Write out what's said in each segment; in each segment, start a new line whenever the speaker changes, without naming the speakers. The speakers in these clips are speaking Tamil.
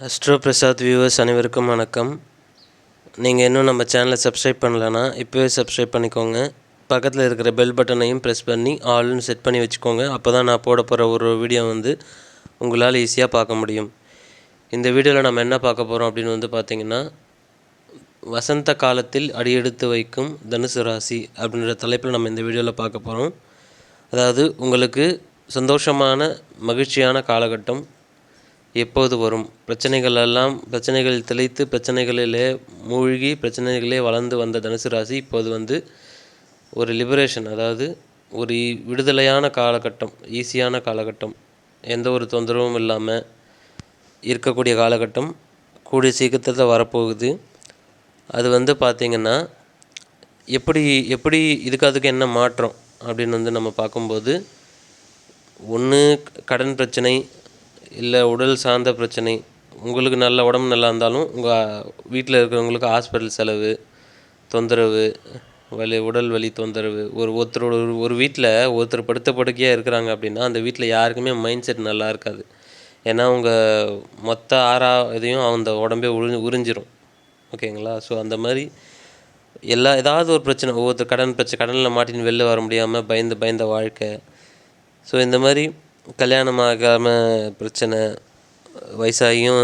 அஸ்ட்ரோ பிரசாத் வியூவர்ஸ் அனைவருக்கும் வணக்கம். நீங்கள் இன்னும் நம்ம சேனலை சப்ஸ்கிரைப் பண்ணலன்னா இப்போவே சப்ஸ்கிரைப் பண்ணிக்கோங்க. பக்கத்தில் இருக்கிற பெல் பட்டனையும் ப்ரெஸ் பண்ணி ஆல்னு செட் பண்ணி வச்சுக்கோங்க. அப்போ தான் நான் போட போகிற ஒரு வீடியோ வந்து உங்களால் ஈஸியாக பார்க்க முடியும். இந்த வீடியோவில் நம்ம என்ன பார்க்க போகிறோம் அப்படின்னு வந்து பார்த்திங்கன்னா வசந்த காலத்தில் அடியெடுத்து வைக்கும் தனுசு ராசி அப்படின்ற தலைப்பில் நம்ம இந்த வீடியோவில் பார்க்க போகிறோம் அதாவது உங்களுக்கு சந்தோஷமான மகிழ்ச்சியான காலகட்டம் எப்போது வரும்? பிரச்சனைகள் எல்லாம் பிரச்சனைகள் திளைத்து பிரச்சனைகளிலே மூழ்கி பிரச்சனைகளே வளர்ந்து வந்த தனுசு ராசி இப்போது வந்து ஒரு லிபரேஷன் அதாவது ஒரு விடுதலையான காலகட்டம் ஈஸியான காலகட்டம். எந்த ஒரு தொந்தரவும் இல்லாமல் இருக்கக்கூடிய காலகட்டம் கூடிய சீக்கிரத்தில் வரப்போகுது. அது வந்து பார்த்திங்கன்னா எப்படி எப்படி இதுக்கு அதுக்கு என்ன மாற்றம் அப்படின்னு வந்து நம்ம பார்க்கும்போது ஒன்று கடன் பிரச்சனை இல்லை உடல் சார்ந்த பிரச்சனை உங்களுக்கு நல்ல உடம்பு நல்லா இருந்தாலும் உங்கள் வீட்டில் இருக்கிறவங்களுக்கு ஹாஸ்பிட்டல் செலவு தொந்தரவு வலி உடல் வலி தொந்தரவு. ஒரு ஒருத்தரோட ஒரு ஒரு வீட்டில் ஒருத்தர் படுத்த படுக்கையாக இருக்கிறாங்க அப்படின்னா அந்த வீட்டில் யாருக்குமே மைண்ட் செட் நல்லா இருக்காது. ஏன்னா உங்கள் மொத்த ஆறா இதையும் அந்த உடம்பே உறிஞ்சு உறிஞ்சிரும். ஓகேங்களா? ஸோ அந்த மாதிரி எல்லா ஏதாவது ஒரு பிரச்சனை ஒவ்வொருத்தர் கடன் பிரச்சனை கடனில் மாட்டின்னு வெளில வர முடியாமல் பயந்து பயந்த வாழ்க்கை. ஸோ இந்த மாதிரி கல்யாணம் ஆகாமல் பிரச்சனை வயசாகியும்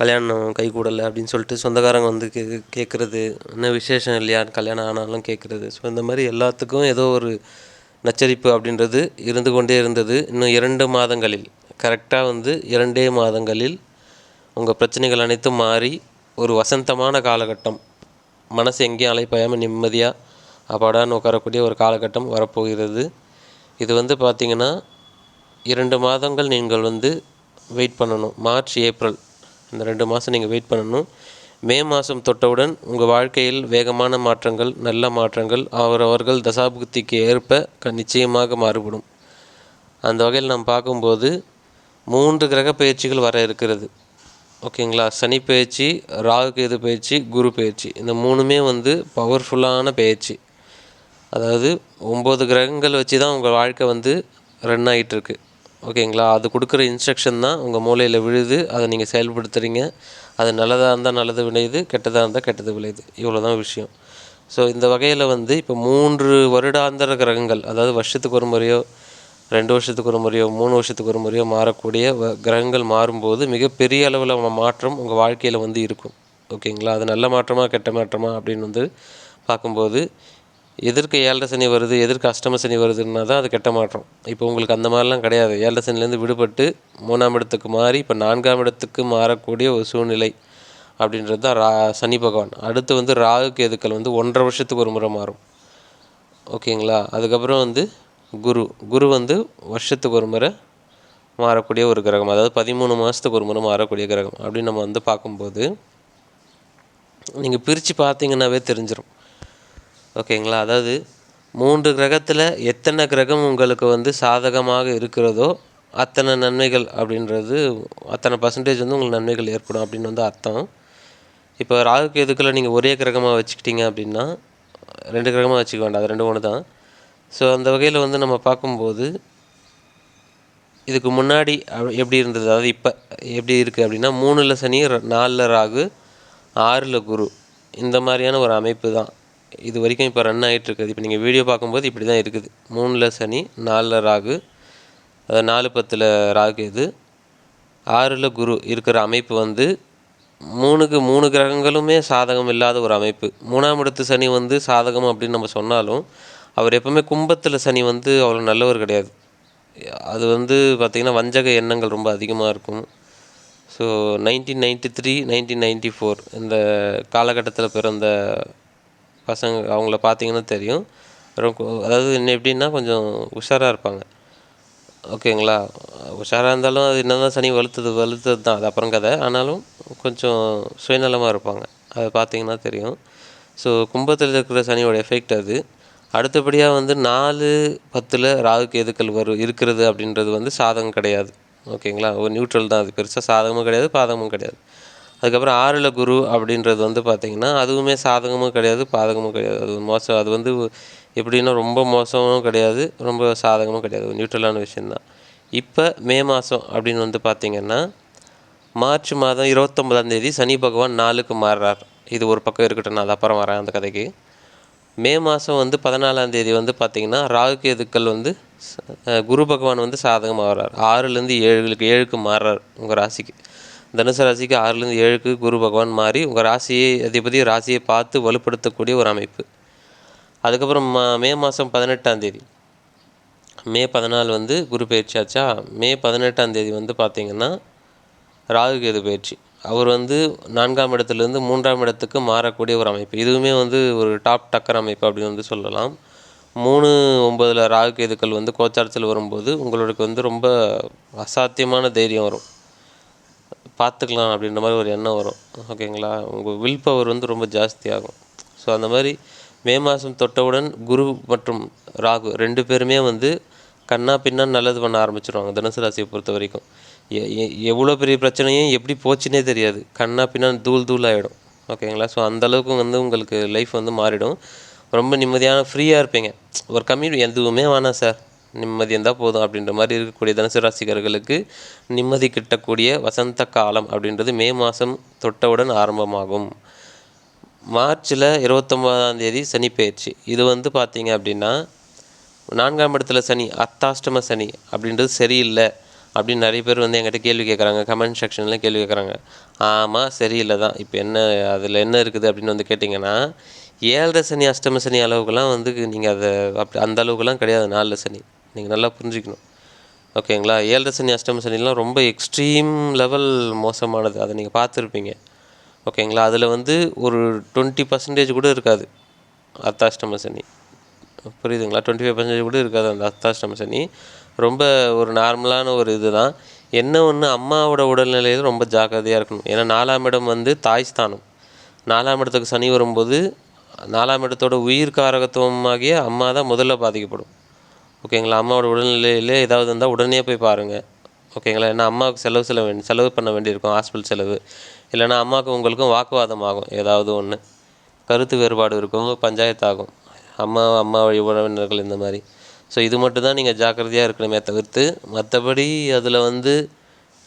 கல்யாணம் கை கூடலை அப்படின்னு சொல்லிட்டு சொந்தக்காரங்க வந்து கே கேட்குறது இன்னும் விசேஷம் இல்லையா கல்யாணம் ஆனாலும் கேட்குறது ஸோ இந்த மாதிரி எல்லாத்துக்கும் ஏதோ ஒரு நச்சரிப்பு அப்படின்றது இருந்து கொண்டே இருந்தது. இன்னும் இரண்டு மாதங்களில் கரெக்டாக வந்து இரண்டே மாதங்களில் உங்கள் பிரச்சனைகள் அனைத்தும் மாறி ஒரு வசந்தமான காலகட்டம். மனசு எங்கேயும் அலைப்பாயாமல் நிம்மதியாக அப்பாடான்னு உட்காரக்கூடிய ஒரு காலகட்டம் வரப்போகிறது. இது வந்து பார்த்திங்கன்னா இரண்டு மாதங்கள் நீங்கள் வந்து வெயிட் பண்ணணும். மார்ச் ஏப்ரல் இந்த ரெண்டு மாதம் நீங்கள் வெயிட் பண்ணணும். மே மாதம் தொட்டவுடன் உங்கள் வாழ்க்கையில் வேகமான மாற்றங்கள் நல்ல மாற்றங்கள் அவரவர்கள் தசாபுக்திக்கு ஏற்ப க நிச்சயமாக மாறுபடும். அந்த வகையில் நாம் பார்க்கும்போது மூன்று கிரக பயிற்சிகள் வர இருக்கிறது. ஓகேங்களா? சனி பயிற்சி ராகு கேது பயிற்சி குரு பயிற்சி. இந்த மூணுமே வந்து பவர்ஃபுல்லான பயிற்சி. அதாவது ஒம்பது கிரகங்கள் வச்சு தான் உங்கள் வாழ்க்கை வந்து ரன் ஆகிட்டுருக்கு ஓகேங்களா? அது கொடுக்குற இன்ஸ்ட்ரக்ஷன் தான் உங்கள் மூளையில் விழுது அதை நீங்கள் செயல்படுத்துகிறீங்க அது நல்லதாக இருந்தால் நல்லது விளையுது கெட்டதாக இருந்தால் கெட்டது விளையுது. இவ்வளோ தான் விஷயம். ஸோ இந்த வகையில் வந்து இப்போ மூன்று வருடாந்திர கிரகங்கள் அதாவது வருஷத்துக்கு ஒரு முறையோ ரெண்டு வருஷத்துக்கு ஒரு முறையோ மூணு வருஷத்துக்கு ஒரு முறையோ மாறக்கூடிய வ கிரகங்கள் மாறும்போது மிகப்பெரிய அளவில் மாற்றம் உங்கள் வாழ்க்கையில் வந்து இருக்கும். ஓகேங்களா? அது நல்ல மாற்றமா கெட்ட மாற்றமா அப்படின்னு வந்து பார்க்கும்போது எதற்கு ஏழரை சனி வருது எதற்கு அஷ்டம சனி வருதுன்னா தான் அது கெட்ட மாற்றம். இப்போ உங்களுக்கு அந்த மாதிரிலாம் கிடையாது. ஏழரை சனிலேருந்து விடுபட்டு மூணாம் இடத்துக்கு மாறி இப்போ நான்காம் இடத்துக்கு மாறக்கூடிய ஒரு சூழ்நிலை அப்படின்றது தான் ரா சனி பகவான். அடுத்து வந்து ராகு கேதுக்கள் வந்து ஒன்றரை வருஷத்துக்கு ஒரு முறை மாறும். ஓகேங்களா? அதுக்கப்புறம் வந்து குரு. குரு வந்து வருஷத்துக்கு ஒரு முறை மாறக்கூடிய ஒரு கிரகம். அதாவது பதிமூணு மாதத்துக்கு ஒரு முறை மாறக்கூடிய கிரகம் அப்படின்னு நம்ம வந்து பார்க்கும்போது நீங்கள் பிரித்து பார்த்தீங்கன்னாவே தெரிஞ்சிடும் ஓகேங்களா? அதாவது மூன்று கிரகத்தில் எத்தனை கிரகம் உங்களுக்கு வந்து சாதகமாக இருக்கிறதோ அத்தனை நன்மைகள் அப்படின்றது அத்தனை பர்சன்டேஜ் வந்து உங்களுக்கு நன்மைகள் ஏற்படும் அப்படின்னு வந்து அர்த்தம். இப்போ ராகு எதுக்குள்ள நீங்கள் ஒரே கிரகமாக வச்சுக்கிட்டீங்க அப்படின்னா ரெண்டு கிரகமாக வச்சுக்க வேண்டாம். அது ரெண்டு ஒன்று தான் ஸோ அந்த வகையில் வந்து நம்ம பார்க்கும்போது இதுக்கு முன்னாடி எப்படி இருந்தது? அதாவது இப்போ எப்படி இருக்குது அப்படின்னா மூணில் சனி நாலில் ராகு ஆறில் குரு. இந்த மாதிரியான ஒரு அமைப்பு தான். இது வரைக்கும் இப்போ ரன் ஆகிட்டு இருக்குது. இப்போ நீங்கள் வீடியோ பார்க்கும்போது இப்படி தான் இருக்குது. மூணில் சனி நாலில் ராகு அதாவது நாலு பத்தில் ராகு இது ஆறில் குரு இருக்கிற அமைப்பு வந்து மூணுக்கு மூணு கிரகங்களுமே சாதகம் இல்லாத ஒரு அமைப்பு. மூணாம் இடத்து சனி வந்து சாதகம் அப்படின்னு நம்ம சொன்னாலும் அவர் எப்போவுமே கும்பத்தில் சனி வந்து அவ்வளோ நல்லவர் கிடையாது. அது வந்து பார்த்திங்கன்னா வஞ்சக எண்ணங்கள் ரொம்ப அதிகமாக இருக்கும். So nineteen ninety three nineteen ninety four இந்த காலகட்டத்தில் பிறந்த பசங்க அவங்கள பார்த்தீங்கன்னா தெரியும். ரொம்ப அதாவது என்ன எப்படின்னா கொஞ்சம் உஷாராக இருப்பாங்க. ஓகேங்களா? உஷாராக இருந்தாலும் அது என்ன தான் சனி வலுத்தது வலுத்தது தான் அது அப்புறம் கதை. ஆனாலும் கொஞ்சம் சுயநலமாக இருப்பாங்க. அதை பார்த்தீங்கன்னா தெரியும். ஸோ கும்பத்தில் இருக்கிற சனியோட எஃபெக்ட் அது. அடுத்தபடியாக வந்து நாலு பத்தில் ராகு கேதுக்கள் வரும் இருக்கிறது அப்படின்றது வந்து சாதகம் கிடையாது. ஓகேங்களா? ஒரு நியூட்ரல் தான் அது. பெருசாக சாதகமும் கிடையாது பாதகமும் கிடையாது. அதுக்கப்புறம் ஆறில் குரு அப்படின்றது வந்து பார்த்திங்கன்னா அதுவுமே சாதகமும் கிடையாது பாதகமும் கிடையாது. அது மோசம். அது வந்து எப்படின்னா ரொம்ப மோசமும் கிடையாது ரொம்ப சாதகமும் கிடையாது. நியூட்ரலான விஷயந்தான் இப்போ மே மாதம் அப்படின்னு வந்து பார்த்திங்கன்னா மார்ச் மாதம் இருபத்தொம்பதாம் தேதி சனி பகவான் நாலுக்கு மாறுறார். இது ஒரு பக்கம் இருக்கட்டும் நான் அது அப்புறம் வரேன் அந்த கதைக்கு. மே மாதம் வந்து பதினாலாம் தேதி வந்து பார்த்திங்கன்னா ராகு கேதுக்கள் வந்து குரு பகவான் வந்து சாதகமாக வர்றார். ஆறுலேருந்து ஏழுகளுக்கு ஏழுக்கு மாறுறார் உங்கள் ராசிக்கு. தனுசு ராசிக்கு ஆறுலேருந்து ஏழுக்கு குரு பகவான் மாறி உங்கள் ராசியை அதிபதி ராசியை பார்த்து வலுப்படுத்தக்கூடிய ஒரு அமைப்பு. அதுக்கப்புறம் மா- மே மாதம் பதினெட்டாம் தேதி. மே பதினாலு வந்து குரு பயிற்சி ஆச்சா? மே பதினெட்டாம் தேதி வந்து பார்த்திங்கன்னா ராகு கேது பயிற்சி. அவர் வந்து நான்காம் இடத்துலேருந்து மூன்றாம் இடத்துக்கு மாறக்கூடிய ஒரு அமைப்பு. இதுவுமே வந்து ஒரு டாப் டக்கர் அமைப்பு அப்படின்னு வந்து சொல்லலாம். மூணு ஒம்பதில் ராகு கேதுக்கள் வந்து கோச்சாரத்தில் வரும்போது உங்களுக்கு வந்து ரொம்ப அசாத்தியமான தைரியம் வரும். பார்த்துக்கலாம் அப்படின்ற மாதிரி ஒரு எண்ணம் வரும். ஓகேங்களா? உங்கள் வில் பவர் வந்து ரொம்ப ஜாஸ்தியாகும் ஸோ அந்த மாதிரி மே மாதம் தொட்டவுடன் குரு மற்றும் ராகு ரெண்டு பேருமே வந்து கண்ணா பின்னா நல்லது பண்ண ஆரம்பிச்சிருவாங்க. தனுசு ராசியை பொறுத்த வரைக்கும். எ- எ- எவ்வளோ பெரிய பிரச்சனையும் எப்படி போச்சுன்னே தெரியாது. கண்ணா பின்னா தூள் தூள் ஆகிடும் ஓகேங்களா ஸோ அந்தளவுக்கு வந்து உங்களுக்கு லைஃப் வந்து மாறிடும். ரொம்ப நிம்மதியான ஃப்ரீயாக இருப்பீங்க. ஒரு கம்யூனி எதுவுமே வேணாம் சார் நிம்மதி இருந்தால் போதும் அப்படின்ற மாதிரி இருக்கக்கூடிய தனுசு ராசிகர்களுக்கு நிம்மதி கிட்டக்கூடிய வசந்த காலம் அப்படின்றது மே மாதம் தொட்டவுடன் ஆரம்பமாகும். மார்ச்சில் இருபத்தொம்போதாம் தேதி சனி பயிற்சி இது வந்து பார்த்திங்க அப்படின்னா நான்காம் இடத்துல சனி அர்த்தாஷ்டம சனி அப்படின்றது சரியில்லை அப்படின்னு நிறைய பேர் வந்து எங்கிட்ட கேள்வி கேட்குறாங்க கமெண்ட் செக்ஷனில் கேள்வி கேட்குறாங்க ஆமாம் சரியில்லை தான். இப்போ என்ன அதில் என்ன இருக்குது அப்படின்னு வந்து கேட்டிங்கன்னா ஏழரை சனி அஷ்டம சனி அளவுக்குலாம் வந்து நீங்கள் அதை அப்படி அந்த அளவுக்குலாம் கிடையாது. நாலில் சனி. நீங்கள் நல்லா புரிஞ்சுக்கணும். ஓகேங்களா? ஏழரை சனி அஷ்டம சனிலாம் ரொம்ப எக்ஸ்ட்ரீம் லெவல் மோசமானது. அதை நீங்கள் பார்த்துருப்பீங்க. ஓகேங்களா? அதில் வந்து ஒரு டுவெண்ட்டி பர்சன்டேஜ் கூட இருக்காது. அர்த்தாஷ்டம சனி. புரியுதுங்களா? டுவெண்ட்டி ஃபைவ் பர்சன்டேஜ் கூட இருக்காது அந்த அர்த்தாஷ்டம சனி. ரொம்ப ஒரு நார்மலான ஒரு இதுதான். என்ன ஒன்று அம்மாவோட உடல்நிலையில் ரொம்ப ஜாக்கிரதையாக இருக்கணும். ஏன்னா நாலாம் இடம் வந்து தாய் ஸ்தானம். நாலாம் இடத்துக்கு சனி வரும்போது நாலாம் இடத்தோட உயிர் காரகத்துவமாகிய அம்மா தான் முதல்ல பாதிக்கப்படும். ஓகேங்களா? அம்மாவோட உடல்நிலையில் ஏதாவது இருந்தால் உடனே போய் பாருங்கள் ஓகேங்களா? ஏன்னா அம்மாவுக்கு செலவு செலவு வேண்டி செலவு பண்ண வேண்டியிருக்கும் ஹாஸ்பிட்டல் செலவு. இல்லைன்னா அம்மாவுக்கும் உங்களுக்கும் வாக்குவாதம் ஆகும் ஏதாவது ஒன்று கருத்து வேறுபாடு இருக்கும் பஞ்சாயத்து ஆகும். அம்மா அம்மா வழி உறவினர்கள் இந்த மாதிரி. ஸோ இது மட்டும் தான் நீங்கள் ஜாக்கிரதையாக இருக்கணுமே தவிர்த்து மற்றபடி அதில் வந்து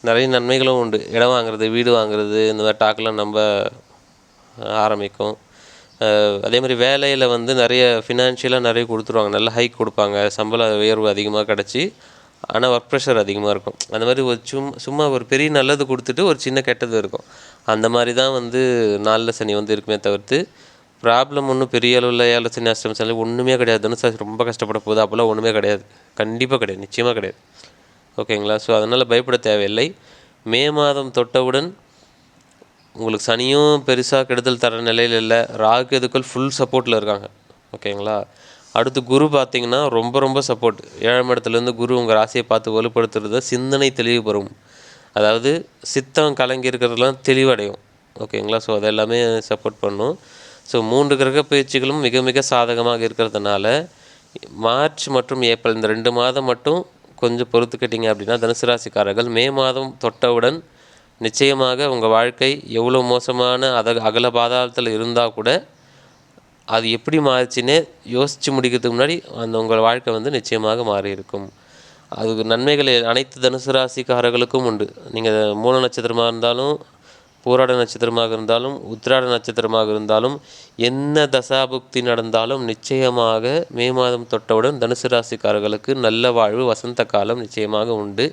நிறைய நன்மைகளும் உண்டு. இடம் வாங்குறது வீடு வாங்குறது இந்த மாதிரி டாக்கெலாம் நம்ம ஆரம்பிக்கும். அதே மாதிரி வேலையில் வந்து நிறைய ஃபினான்ஷியலாக நிறைய கொடுத்துருவாங்க. நல்ல ஹைக் கொடுப்பாங்க. சம்பள உயர்வு அதிகமாக கிடச்சி ஆனால் ஒர்க் ப்ரெஷர் அதிகமாக இருக்கும். அந்த மாதிரி ஒரு சும் சும்மா ஒரு பெரிய நல்லது கொடுத்துட்டு ஒரு சின்ன கெட்டது இருக்கும். அந்த மாதிரி தான் வந்து நாளில் சனி வந்து இருக்குமே தவிர்த்து ப்ராப்ளம் ஒன்றும் பெரிய அளவில் ஏழை சனி அஷ்டம் சனி ஒன்றுமே கிடையாது சார் ரொம்ப கஷ்டப்பட போகுது. அப்போல்லாம் ஒன்றுமே கிடையாது. கண்டிப்பாக கிடையாது. நிச்சயமாக கிடையாது. ஓகேங்களா ஸோ அதனால் பயப்பட தேவையில்லை. மே மாதம் தொட்டவுடன் உங்களுக்கு சனியும் பெருசாக கெடுதல் தர நிலையில் இல்லை. ராகு எதுக்குள் ஃபுல் சப்போர்ட்டில் இருக்காங்க. ஓகேங்களா? அடுத்து குரு பார்த்தீங்கன்னா ரொம்ப ரொம்ப சப்போர்ட் ஏழாம் இடத்துலேருந்து குரு உங்கள் ராசியை பார்த்து வலுப்படுத்துறத சிந்தனை தெளிவு பெறும். அதாவது சித்தம் கலங்கி இருக்கிறதுலாம் தெளிவடையும். ஓகேங்களா? ஸோ அதெல்லாமே சப்போர்ட் பண்ணும். ஸோ மூன்று கிரக பயிற்சிகளும் மிக மிக சாதகமாக இருக்கிறதுனால மார்ச் மற்றும் ஏப்ரல் இந்த ரெண்டு மாதம் மட்டும் கொஞ்சம் பொறுத்துக்கிட்டிங்க அப்படின்னா தனுசு ராசிக்காரர்கள் மே மாதம் தொட்டவுடன் நிச்சயமாக உங்கள் வாழ்க்கை எவ்வளோ மோசமான அத அகல பாதாளத்தில் இருந்தால் கூட அது எப்படி மாறிச்சின்னே யோசித்து முடிக்கிறதுக்கு முன்னாடி அந்த உங்கள் வாழ்க்கை வந்து நிச்சயமாக மாறி இருக்கும் அதுக்கு நன்மைகள் அனைத்து தனுசு ராசிக்காரர்களுக்கும் உண்டு. நீங்கள் மூல நட்சத்திரமாக இருந்தாலும் பூராட நட்சத்திரமாக இருந்தாலும் உத்திராட நட்சத்திரமாக இருந்தாலும் என்ன தசாபுக்தி நடந்தாலும் நிச்சயமாக மே மாதம் தொட்டவுடன் தனுசு ராசிக்காரர்களுக்கு நல்ல வாழ்வு வசந்த காலம் நிச்சயமாக உண்டு.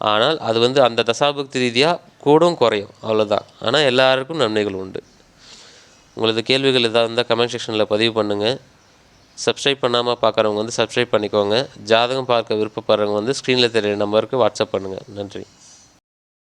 ஆனால் அது வந்து அந்த தசாபக்தி ரீதியாக கூடும் குறையும். அவ்வளோதான் ஆனால் எல்லாருக்கும் நன்மைகள் உண்டு. உங்களது கேள்விகள் எதாவது இருந்தால் கமெண்ட் செக்ஷனில் பதிவு பண்ணுங்கள் சப்ஸ்கிரைப் பண்ணாமல் பார்க்குறவங்க வந்து சப்ஸ்கிரைப் பண்ணிக்கோங்க. ஜாதகம் பார்க்க விருப்பப்படுறவங்க வந்து ஸ்க்ரீனில் தெரியுற நம்பருக்கு வாட்ஸ்அப் பண்ணுங்கள் நன்றி.